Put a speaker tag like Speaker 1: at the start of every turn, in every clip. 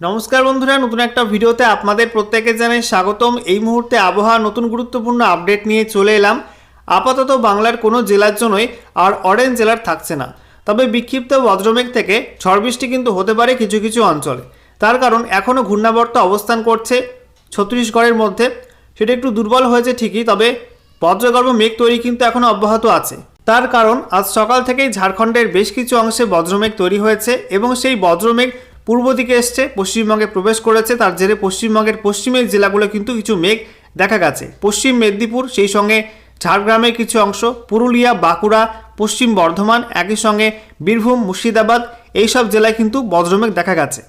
Speaker 1: নমস্কার বন্ধুরা, নতুন একটা ভিডিওতে আপনাদের প্রত্যেকে জানাই স্বাগতম। এই মুহূর্তে আবহাওয়া নতুন গুরুত্বপূর্ণ আপডেট নিয়ে চলে এলাম। আপাতত বাংলার কোনো জেলার জন্যই আর অরেঞ্জ জেলার থাকছে না। তবে বিক্ষিপ্ত বজ্রমেঘ থেকে ঝড় বৃষ্টি কিন্তু হতে পারে কিছু কিছু অঞ্চলে। তার কারণ এখনও ঘূর্ণাবর্ত অবস্থান করছে ছত্তিশগড়ের মধ্যে। সেটা একটু দুর্বল হয়েছে ঠিকই, তবে বজ্রগর্ভ মেঘ তৈরি কিন্তু এখনও অব্যাহত আছে। তার কারণ আজ সকাল থেকেই ঝাড়খণ্ডের বেশ কিছু অংশে বজ্রমেঘ তৈরি হয়েছে এবং সেই বজ্রমেঘ পূর্ব দিকে এসছে পশ্চিমবঙ্গে প্রবেশ করেছে, তার জেরে পশ্চিমবঙ্গের পশ্চিমের জেলাগুলো কিন্তু কিছু মেঘ দেখা গেছে। পশ্চিম মেদিনীপুর, সেই সঙ্গে ঝাড়গ্রামের কিছু অংশ, পুরুলিয়া, বাঁকুড়া, পশ্চিম বর্ধমান, একই সঙ্গে বীরভূম, মুর্শিদাবাদ, এইসব জেলায় কিন্তু বজ্রমেঘ দেখা গেছে।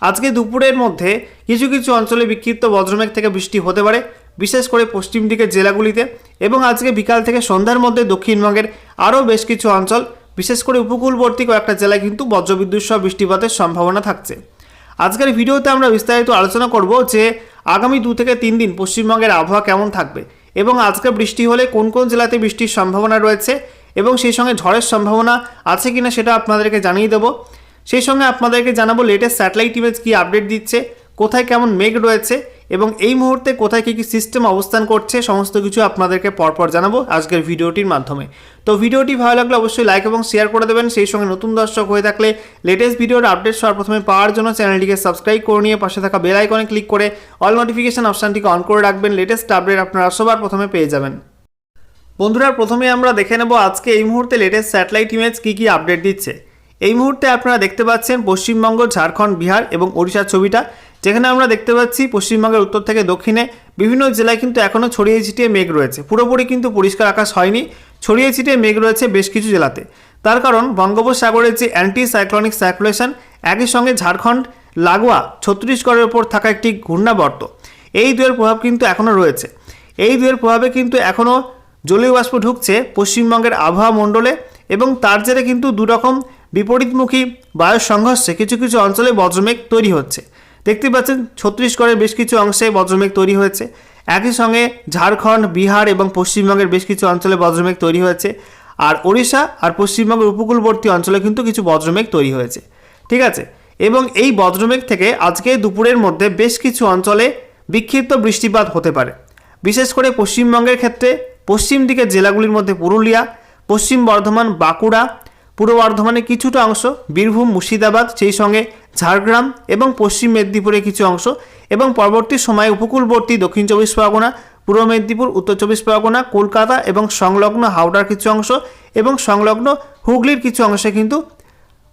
Speaker 1: আজকে দুপুরের মধ্যে কিছু কিছু অঞ্চলে বিক্ষিপ্ত বজ্রমেঘ থেকে বৃষ্টি হতে পারে, বিশেষ করে পশ্চিম দিকের জেলাগুলিতে। এবং আজকে বিকাল থেকে সন্ধ্যার মধ্যে দক্ষিণবঙ্গের আরও বেশ কিছু অঞ্চল বিশেষ করে উপকূলবর্তী কয়েকটা জেলায় কিন্তু বজ্রবিদ্যুৎ সহ বৃষ্টিপাতের সম্ভাবনা থাকছে। আজকের ভিডিওতে আমরা বিস্তারিত আলোচনা করব যে আগামী দু থেকে তিন দিন পশ্চিমবঙ্গের আবহাওয়া কেমন থাকবে এবং আজকে বৃষ্টি হলে কোন কোন জেলাতে বৃষ্টির সম্ভাবনা রয়েছে এবং সেই সঙ্গে ঝড়ের সম্ভাবনা আছে কিনা সেটা আপনাদেরকে জানিয়ে দেবো। সেই সঙ্গে আপনাদেরকে জানাব লেটেস্ট স্যাটেলাইট ইমেজ কী আপডেট দিচ্ছে, কোথায় কেমন মেঘ রয়েছে এবং এই মুহূর্তে কোথায় কী কী সিস্টেম অবস্থান করছে, সমস্ত কিছু আপনাদেরকে পরপর জানাব আজকের ভিডিওটির মাধ্যমে। তো ভিডিওটি ভালো লাগলে অবশ্যই লাইক এবং শেয়ার করে দেবেন। সেই সঙ্গে নতুন দর্শক হয়ে থাকলে লেটেস্ট ভিডিওর আপডেট সবার প্রথমে পাওয়ার জন্য চ্যানেলটিকে সাবস্ক্রাইব করে নিয়ে পাশে থাকা বেল আইকনে ক্লিক করে অল নোটিফিকেশান অপশানটিকে অন করে রাখবেন। লেটেস্ট আপডেট আপনারা সবার প্রথমে পেয়ে যাবেন। বন্ধুরা প্রথমে আমরা দেখে নেব আজকে এই মুহূর্তে লেটেস্ট স্যাটেলাইট ইমেজ কী কী আপডেট দিচ্ছে। এই মুহূর্তে আপনারা দেখতে পাচ্ছেন পশ্চিমবঙ্গ, ঝাড়খণ্ড, বিহার এবং ওড়িশার ছবিটা। যেখানে আমরা দেখতে পাচ্ছি পশ্চিমবঙ্গের উত্তর থেকে দক্ষিণে বিভিন্ন জেলায় কিন্তু এখনও ছড়িয়ে ছিটিয়ে মেঘ রয়েছে। পুরোপুরি কিন্তু পরিষ্কার আকাশ হয়নি, ছড়িয়ে ছিটিয়ে মেঘ রয়েছে বেশ কিছু জেলাতে। তার কারণ বঙ্গোপসাগরের যে অ্যান্টি সাইক্লনিক সার্কুলেশন একই সঙ্গে ঝাড়খণ্ড, লাগোয়া, ছত্তিশগড়ের ওপর থাকা একটি ঘূর্ণাবর্ত, এই দুয়ের প্রভাব কিন্তু এখনও রয়েছে। এই দুয়ের প্রভাবে কিন্তু এখনও জলীয় বাষ্প ঢুকছে পশ্চিমবঙ্গের আবহাওয়া মণ্ডলে এবং তার জেরে কিন্তু দুরকম বিপরীতমুখী বায়ুর সংঘর্ষে কিছু কিছু অঞ্চলে বজ্রমেঘ তৈরি হচ্ছে। দেখতে পাচ্ছেন ছত্তিশগড়ের বেশ কিছু অংশে বজ্রমেঘ তৈরি হয়েছে। একই সঙ্গে ঝাড়খণ্ড, বিহার এবং পশ্চিমবঙ্গের বেশ কিছু অঞ্চলে বজ্রমেঘ তৈরি হয়েছে। আর ওড়িশা আর পশ্চিমবঙ্গের উপকূলবর্তী অঞ্চলে কিন্তু কিছু বজ্রমেঘ তৈরি হয়েছে। ঠিক আছে? এবং এই বজ্রমেঘ থেকে আজকে দুপুরের মধ্যে বেশ কিছু অঞ্চলে বিক্ষিপ্ত বৃষ্টিপাত হতে পারে। বিশেষ করে পশ্চিমবঙ্গের ক্ষেত্রে পশ্চিম দিকের জেলাগুলির মধ্যে পুরুলিয়া, পশ্চিম বর্ধমান, বাঁকুড়া, পূর্ব বর্ধমানের কিছুটা অংশ, বীরভূম, মুর্শিদাবাদ, সেই সঙ্গে ঝাড়গ্রাম এবং পশ্চিম মেদিনীপুরের কিছু অংশ এবং পরবর্তী সময়ে উপকূলবর্তী দক্ষিণ চব্বিশ পরগনা, পূর্ব মেদিনীপুর, উত্তর চব্বিশ পরগনা, কলকাতা এবং সংলগ্ন হাওড়ার কিছু অংশ এবং সংলগ্ন হুগলির কিছু অংশে কিন্তু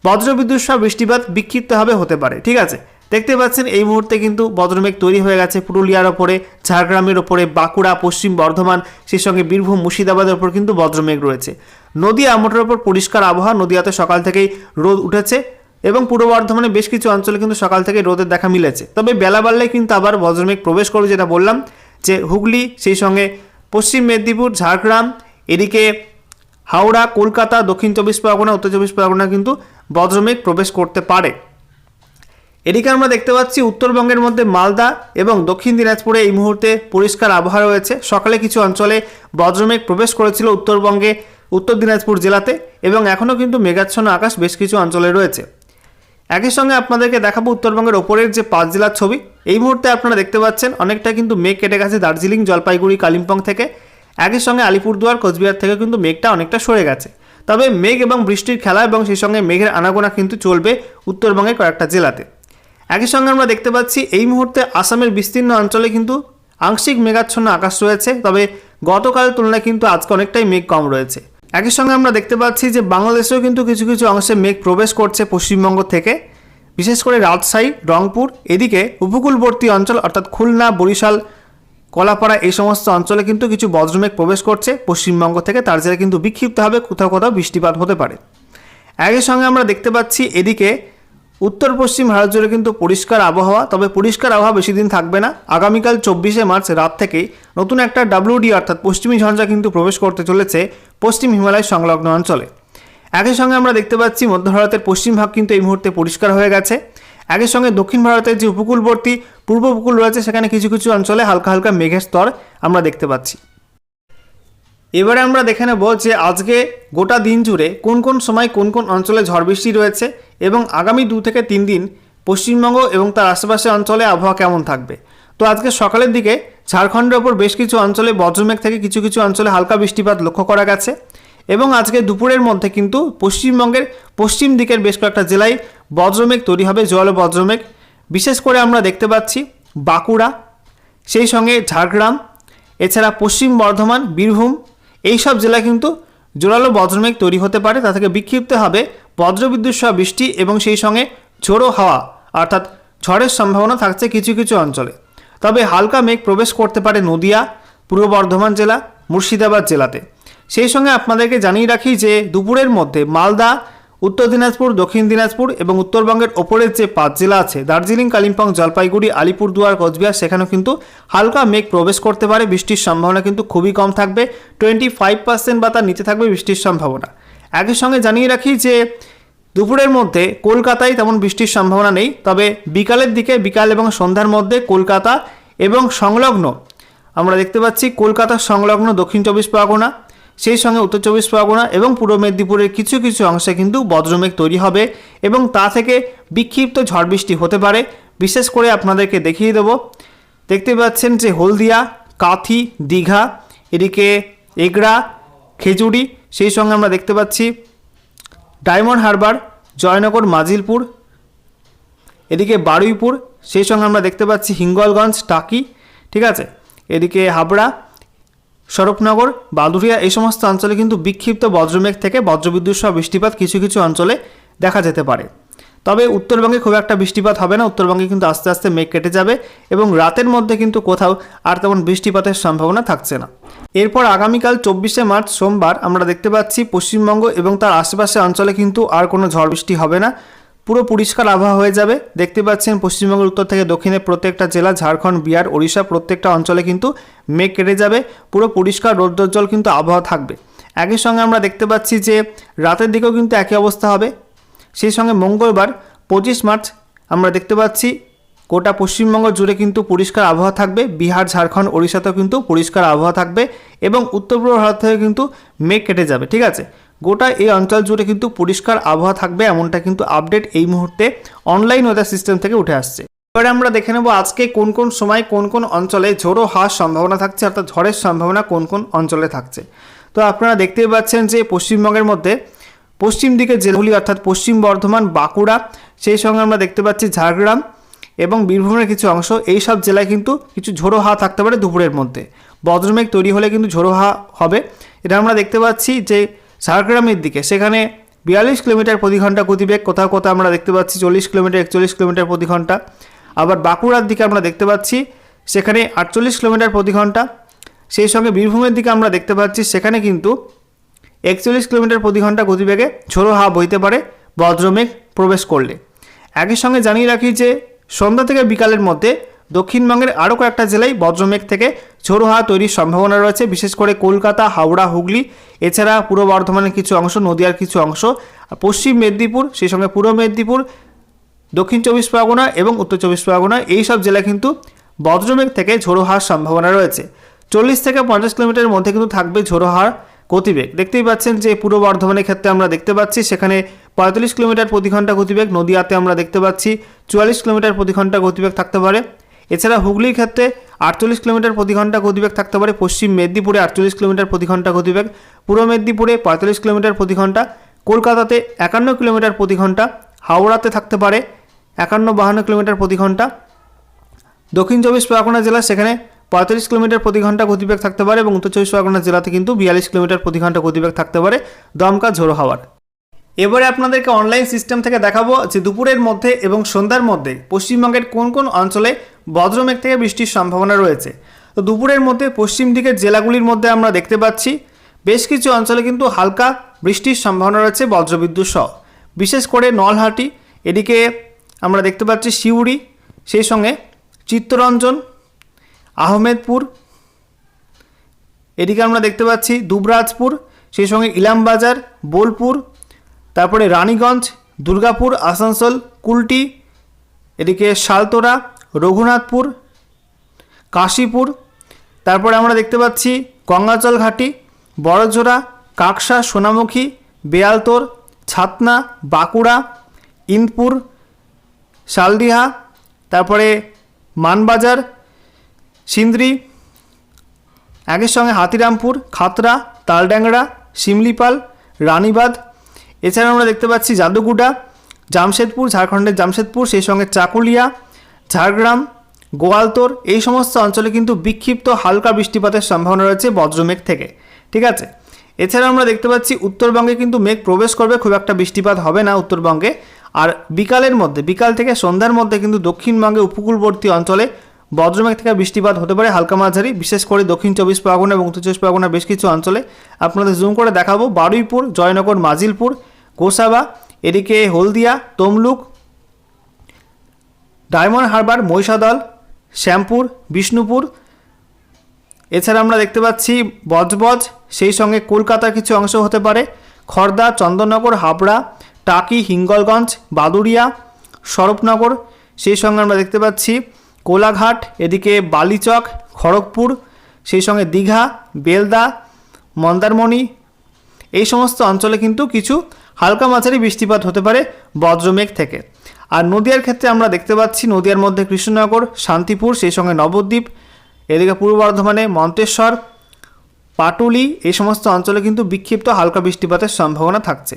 Speaker 1: বজ্রবিদ্যুৎ সহ বৃষ্টিপাত বিক্ষিপ্তভাবে হতে পারে। ঠিক আছে? দেখতে পাচ্ছেন এই মুহূর্তে কিন্তু বজ্রমেঘ তৈরি হয়ে গেছে পুরুলিয়ার ওপরে, ঝাড়গ্রামের ওপরে, বাঁকুড়া, পশ্চিম বর্ধমান, সেই সঙ্গে বীরভূম, মুর্শিদাবাদের ওপর কিন্তু বজ্রমেঘ রয়েছে। নদীয়া আমোটের ওপর পরিষ্কার আবহাওয়া, নদীয়াতে সকাল থেকেই রোদ উঠেছে। এবং পূর্ব বর্ধমানে বেশ কিছু অঞ্চলে কিন্তু সকাল থেকে রোদের দেখা মিলেছে। তবে বেলা বাড়লে কিন্তু আবার বজ্রমেঘ প্রবেশ করবে যেটা বললাম, যে হুগলি, সেই সঙ্গে পশ্চিম মেদিনীপুর, ঝাড়গ্রাম, এদিকে হাওড়া, কলকাতা, দক্ষিণ চব্বিশ পরগনা, উত্তর চব্বিশ পরগনা কিন্তু বজ্রমেঘ প্রবেশ করতে পারে। এদিকে আমরা দেখতে পাচ্ছি উত্তরবঙ্গের মধ্যে মালদা এবং দক্ষিণ দিনাজপুরে এই মুহূর্তে পরিষ্কার আবহাওয়া রয়েছে। সকালে কিছু অঞ্চলে বজ্রমেঘ প্রবেশ করেছিল উত্তরবঙ্গে, উত্তর দিনাজপুর জেলাতে এবং এখনও কিন্তু মেঘাচ্ছন্ন আকাশ বেশ কিছু অঞ্চলে রয়েছে। একই সঙ্গে আপনাদেরকে দেখাবো উত্তরবঙ্গের ওপরের যে পাঁচ জেলার ছবি। এই মুহূর্তে আপনারা দেখতে পাচ্ছেন, অনেকটা কিন্তু মেঘ কেটে গেছে দার্জিলিং, জলপাইগুড়ি, কালিম্পং থেকে। একই সঙ্গে আলিপুরদুয়ার, কোচবিহার থেকে কিন্তু মেঘটা অনেকটা সরে গেছে। তবে মেঘ এবং বৃষ্টির খেলা এবং সেই সঙ্গে মেঘের আনাগোনা কিন্তু চলবে উত্তরবঙ্গের কয়েকটা জেলাতে। একই সঙ্গে আমরা দেখতে পাচ্ছি, এই মুহূর্তে আসামের বিস্তীর্ণ অঞ্চলে কিন্তু আংশিক মেঘাচ্ছন্ন আকাশ রয়েছে। তবে গতকালের তুলনায় কিন্তু আজকে অনেকটাই মেঘ কম রয়েছে। একই সঙ্গে আমরা দেখতে পাচ্ছি যে বাংলাদেশেও কিন্তু কিছু কিছু অংশে মেঘ প্রবেশ করছে পশ্চিমবঙ্গ থেকে, বিশেষ করে রাজশাহী, রংপুর। এদিকে উপকূলবর্তী অঞ্চল অর্থাৎ খুলনা, বরিশাল, কলাপাড়া এই সমস্ত অঞ্চলে কিন্তু কিছু বজ্রমেঘ প্রবেশ করছে পশ্চিমবঙ্গ থেকে। তার জেরে কিন্তু বিক্ষিপ্তভাবে কোথাও কোথাও বৃষ্টিপাত হতে পারে। একই সঙ্গে আমরা দেখতে পাচ্ছি এদিকে উত্তর পশ্চিম ভারত জুড়ে কিন্তু পরিষ্কার আবহাওয়া, তবে পরিষ্কার আবহাওয়া বেশি দিন থাকবে না। আগামীকাল চব্বিশে মার্চ রাত থেকেই নতুন একটা ডাব্লিউডি অর্থাৎ পশ্চিমী ঝঞ্ঝা কিন্তু প্রবেশ করতে চলেছে পশ্চিম হিমালয় সংলগ্ন অঞ্চলে। একই সঙ্গে আমরা দেখতে পাচ্ছি মধ্য ভারতের পশ্চিম ভাগ কিন্তু এই মুহূর্তে পরিষ্কার হয়ে গেছে। একই সঙ্গে দক্ষিণ ভারতের যে উপকূলবর্তী, পূর্ব উপকূল রয়েছে, সেখানে কিছু কিছু অঞ্চলে হালকা হালকা মেঘের স্তর আমরা দেখতে পাচ্ছি। এবারে আমরা দেখে নেব যে আজকে গোটা দিন জুড়ে কোন কোন সময় কোন কোন অঞ্চলে ঝড় বৃষ্টি রয়েছে এবং আগামী দু থেকে তিন দিন পশ্চিমবঙ্গ এবং তার আশেপাশে অঞ্চলে আবহাওয়া কেমন থাকবে। তো আজকে সকালের দিকে ঝাড়খণ্ডের ওপর বেশ কিছু অঞ্চলে বজ্রমেঘ থেকে কিছু কিছু অঞ্চলে হালকা বৃষ্টিপাত লক্ষ্য করা গেছে এবং আজকে দুপুরের মধ্যে কিন্তু পশ্চিমবঙ্গের পশ্চিম দিকের বেশ কয়েকটা জেলায় বজ্রমেঘ তৈরি হবে জল বজ্রমেঘ। বিশেষ করে আমরা দেখতে পাচ্ছি বাঁকুড়া, সেই সঙ্গে ঝাড়গ্রাম, এছাড়া পশ্চিম বর্ধমান, বীরভূম এই সব জেলায় কিন্তু জোরালো বজ্রমেঘ তৈরি হতে পারে, তা থেকে বিক্ষিপ্ত হবে বজ্রবিদ্যুৎ সহ বৃষ্টি এবং সেই সঙ্গে ঝোড়ো হাওয়া, অর্থাৎ ঝড়ের সম্ভাবনা থাকছে কিছু কিছু অঞ্চলে। তবে হালকা মেঘ প্রবেশ করতে পারে নদিয়া, পূর্ব বর্ধমান জেলা, মুর্শিদাবাদ জেলাতে। সেই সঙ্গে আপনাদেরকে জানিয়ে রাখি যে দুপুরের মধ্যে মালদা উত্তর দিনাজপুর, দক্ষিণ দিনাজপুর এবং উত্তরবঙ্গের ওপরের যে পাঁচ জেলা আছে, দার্জিলিং, কালিম্পং, জলপাইগুড়ি, আলিপুরদুয়ার, কোচবিহার, সেখানেও কিন্তু হালকা মেঘ প্রবেশ করতে পারে। বৃষ্টির সম্ভাবনা কিন্তু খুবই কম থাকবে। টোয়েন্টি ফাইভ পার্সেন্ট বা তার নিচে থাকবে বৃষ্টির সম্ভাবনা। একই সঙ্গে জানিয়ে রাখি যে, দুপুরের মধ্যে কলকাতায় তেমন বৃষ্টির সম্ভাবনা নেই। তবে বিকালের দিকে, বিকাল এবং সন্ধ্যার মধ্যে কলকাতা এবং সংলগ্ন, আমরা দেখতে পাচ্ছি কলকাতার সংলগ্ন দক্ষিণ চব্বিশ পরগনা সেই সঙ্গে উত্তর চব্বিশ পরগনা এবং পূর্ব মেদিনীপুরের কিছু কিছু অংশে কিন্তু বজ্রমেঘ তৈরি হবে এবং তা থেকে বিক্ষিপ্ত ঝড় বৃষ্টি হতে পারে। বিশেষ করে আপনাদেরকে দেখিয়ে দেবো। দেখতে পাচ্ছেন যে হলদিয়া, কাথি, দীঘা, এদিকে এগড়া, খেজুরি, সেই সঙ্গে আমরা দেখতে পাচ্ছি ডায়মন্ড হারবার, জয়নগর, মাজিলপুর, এদিকে বারুইপুর, সেই সঙ্গে আমরা দেখতে পাচ্ছি হিঙ্গলগঞ্জ, টাকি, ঠিক আছে? এদিকে হাবড়া স্বরূপনগর বাদুরিয়া এই সমস্ত অঞ্চলে কিন্তু বিক্ষিপ্ত বজ্রমেঘ থেকে বজ্রবিদ্যুৎ সহ বৃষ্টিপাত কিছু কিছু অঞ্চলে দেখা যেতে পারে। তবে উত্তরবঙ্গে খুব একটা বৃষ্টিপাত হবে না, উত্তরবঙ্গে কিন্তু আস্তে আস্তে মেঘ কেটে যাবে এবং রাতের মধ্যে কিন্তু কোথাও আর তেমন বৃষ্টিপাতের সম্ভাবনা থাকছে না। এরপর আগামীকাল চব্বিশে মার্চ, সোমবার আমরা দেখতে পাচ্ছি পশ্চিমবঙ্গ এবং তার আশেপাশে অঞ্চলে কিন্তু আর কোনো ঝড় বৃষ্টি হবে না। পুরো পরিষ্কার আবহাওয়া হয়ে যাবে। দেখতে পাচ্ছেন পশ্চিমবঙ্গের উত্তর থেকে দক্ষিণে প্রত্যেকটা জেলা, ঝাড়খণ্ড, বিহার, ওড়িশা প্রত্যেকটা অঞ্চলে কিন্তু মেঘ কেটে যাবে। পুরো পরিষ্কার রৌদ্রোজ্জ্বল কিন্তু আবহাওয়া থাকবে। একই সঙ্গে আমরা দেখতে পাচ্ছি যে রাতের দিকেও কিন্তু একই অবস্থা হবে। সেই সঙ্গে মঙ্গলবার পঁচিশ মার্চ আমরা দেখতে পাচ্ছি গোটা পশ্চিমবঙ্গ জুড়ে কিন্তু পরিষ্কার আবহাওয়া থাকবে। বিহার, ঝাড়খণ্ড, ওড়িশাতেও কিন্তু পরিষ্কার আবহাওয়া থাকবে এবং উত্তর পূর্ব ভারত থেকে কিন্তু মেঘ কেটে যাবে। ঠিক আছে? গোটা এই অঞ্চল জুড়ে কিন্তু পরিষ্কার আবহাওয়া থাকবে এমনটা কিন্তু আপডেট এই মুহূর্তে অনলাইন ওয়েদার সিস্টেম থেকে উঠে আসছে। এবারে আমরা দেখে নেব আজকে কোন কোন সময় কোন কোন অঞ্চলে ঝোড়ো হাওয়ার সম্ভাবনা থাকছে, অর্থাৎ ঝড়ের সম্ভাবনা কোন কোন অঞ্চলে থাকছে। তো আপনারা দেখতেই পাচ্ছেন যে পশ্চিমবঙ্গের মধ্যে পশ্চিম দিকে জেলাগুলি, অর্থাৎ পশ্চিম বর্ধমান, বাঁকুড়া, সেই সঙ্গে আমরা দেখতে পাচ্ছি ঝাড়গ্রাম এবং বীরভূমের কিছু অংশ। এই সব জেলায় কিন্তু কিছু ঝোড়ো হাওয়া থাকতে পারে দুপুরের মধ্যে। বজ্রমেঘ তৈরি হলে কিন্তু ঝোড়ো হাওয়া হবে। এটা আমরা দেখতে পাচ্ছি যে ঝাড়গ্রামের দিকে। সেখানে বিয়াল্লিশ কিলোমিটার প্রতি ঘণ্টা গতিবেগ, কোথাও কোথাও আমরা দেখতে পাচ্ছি চল্লিশ কিলোমিটার, একচল্লিশ কিলোমিটার প্রতি ঘণ্টা। আবার বাঁকুড়ার দিকে আমরা দেখতে পাচ্ছি, সেখানে আটচল্লিশ কিলোমিটার প্রতি ঘণ্টা। সেই সঙ্গে বীরভূমের দিকে আমরা দেখতে পাচ্ছি, সেখানে কিন্তু একচল্লিশ কিলোমিটার প্রতি ঘণ্টা গতিবেগে ঝোড়ো হাওয়া বইতে পারে, বজ্রমেঘ প্রবেশ করলে। একই সঙ্গে জানিয়ে রাখি যে সন্ধ্যা থেকে বিকালের মধ্যে দক্ষিণবঙ্গের আরও কয়েকটা জেলায় বজ্রমেঘ থেকে ঝোড়ো হাওয়া তৈরির সম্ভাবনা রয়েছে, বিশেষ করে কলকাতা, হাওড়া, হুগলি। এছাড়া পূর্ব বর্ধমানের কিছু অংশ, নদিয়ার কিছু অংশ পশ্চিম মেদিনীপুর, সেই সঙ্গে পূর্ব মেদিনীপুর, দক্ষিণ চব্বিশ পরগনা এবং উত্তর চব্বিশ পরগনা, এই সব জেলা কিন্তু বজ্রমেঘ থেকে ঝোড়ো হাওয়ার সম্ভাবনা রয়েছে। চল্লিশ থেকে পঞ্চাশ কিলোমিটারের মধ্যে কিন্তু থাকবে ঝোড়ো হাওয়ার গতিবেগ। দেখতেই পাচ্ছেন যে পূর্ব বর্ধমানের ক্ষেত্রে আমরা দেখতে পাচ্ছি, সেখানে পঁয়তাল্লিশ কিলোমিটার প্রতি ঘণ্টা গতিবেগ, নদিয়াতে আমরা দেখতে পাচ্ছি, চুয়াল্লিশ কিলোমিটার প্রতি ঘণ্টা গতিবেগ থাকতে পারে। এছাড়া হুগলির ক্ষেত্রে আটচল্লিশ কিলোমিটার প্রতি ঘণ্টা গতিবেগ থাকতে পারে, পশ্চিম মেদিনীপুরে আটচল্লিশ কিলোমিটার প্রতি ঘণ্টা গতিবেগ, পূর্ব মেদিনীপুরে পঁয়তাল্লিশ কিলোমিটার প্রতি ঘণ্টা কলকাতাতে একান্ন কিলোমিটার প্রতি ঘণ্টা হাওড়াতে থাকতে পারে একান্ন বাহান্ন কিলোমিটার প্রতি ঘণ্টা দক্ষিণ চব্বিশ পরগনা জেলা সেখানে পঁয়তাল্লিশ কিলোমিটার প্রতি ঘণ্টা গতিবেগ থাকতে পারে এবং উত্তর চব্বিশ পরগনা জেলাতে কিন্তু বিয়াল্লিশ কিলোমিটার প্রতি ঘণ্টা গতিবেগ থাকতে পারে দমকা ঝোড়ো হাওয়ার। এবারে আপনাদেরকে অনলাইন সিস্টেম থেকে দেখাবো যে দুপুরের মধ্যে এবং সন্ধ্যার মধ্যে পশ্চিমবঙ্গের কোন কোন অঞ্চলে বজ্রমেঘ থেকে বৃষ্টির সম্ভাবনা রয়েছে। তো দুপুরের মধ্যে পশ্চিম দিকের জেলাগুলির মধ্যে আমরা দেখতে পাচ্ছি, বেশ কিছু অঞ্চলে কিন্তু হালকা বৃষ্টির সম্ভাবনা রয়েছে বজ্রবিদ্যুৎ সহ। বিশেষ করে নলহাটি, এদিকে আমরা দেখতে পাচ্ছি সিউড়ি, সেই সঙ্গে চিত্তরঞ্জন, আহমেদপুর, এদিকে আমরা দেখতে পাচ্ছি দুবরাজপুর, সেই সঙ্গে ইলামবাজার, বোলপুর তারপরে রানীগঞ্জ, দুর্গাপুর, আসানসোল, কুলটি, এদিকে শালতোরা রঘুনাথপুর, কাশীপুর, তারপরে আমরা দেখতে পাচ্ছি গঙ্গাচল ঘাটি বড়জোড়া কাকসা, সোনামুখী, বেয়ালতোর, ছাতনা, বাঁকুড়া ইন্দপুর শালডিহা তারপরে মানবাজার, সিন্দ্রি একের সঙ্গে হাতিরামপুর, খাতরা তালড্যাংরা শিমলিপাল, রানীবাঁধ এছাড়া আমরা দেখতে পাচ্ছি জাদুগুডা জামশেদপুর, ঝাড়খণ্ডের জামশেদপুর, সেই সঙ্গে চাকুলিয়া, ঝাড়গ্রাম, গোয়ালতোর, এই সমস্ত অঞ্চলে কিন্তু বিক্ষিপ্ত হালকা বৃষ্টিপাতের সম্ভাবনা রয়েছে বজ্রমেঘ থেকে। ঠিক আছে? এছাড়া আমরা দেখতে পাচ্ছি উত্তরবঙ্গে কিন্তু মেঘ প্রবেশ করবে, খুব একটা বৃষ্টিপাত হবে না উত্তরবঙ্গে। আর বিকালের মধ্যে, বিকাল থেকে সন্ধ্যার মধ্যে কিন্তু দক্ষিণবঙ্গে উপকূলবর্তী অঞ্চলে বজ্রমেঘ থেকে বৃষ্টিপাত হতে পারে হালকা মাঝারি, বিশেষ করে দক্ষিণ চব্বিশ পরগনা এবং উত্তর চব্বিশ পরগনার বেশ কিছু অঞ্চলে। আপনাদের জুম করে দেখাবো, বারুইপুর, জয়নগর, মাজিলপুর গোসাবা এদিকে হলদিয়া, তমলুক, ডায়মন্ড হারবার, মহিষাদল, শ্যামপুর, বিষ্ণুপুর। এছাড়া আমরা দেখতে পাচ্ছি বজবজ, সেই সঙ্গে কলকাতার কিছু অংশ হতে পারে। খর্দা, চন্দননগর, হাবড়া, টাকি, হিঙ্গলগঞ্জ, বাদুড়িয়া, স্বরূপনগর। সেই সঙ্গে আমরা দেখতে পাচ্ছি কোলাঘাট, এদিকে বালিচক, খড়গপুর, সেই সঙ্গে দীঘা, বেলদা, মন্দারমণি। এই সমস্ত অঞ্চলে কিন্তু কিছু হালকা মাঝারি বৃষ্টিপাত হতে পারে বজ্রমেঘ থেকে। আর নদিয়ার ক্ষেত্রে আমরা দেখতে পাচ্ছি নদিয়ার মধ্যে কৃষ্ণনগর, শান্তিপুর, সেই সঙ্গে নবদ্বীপ, এদিকে পূর্ব বর্ধমানে মন্তেশ্বর, পাটুলি, এই সমস্ত অঞ্চলে কিন্তু বিক্ষিপ্ত হালকা বৃষ্টিপাতের সম্ভাবনা থাকছে।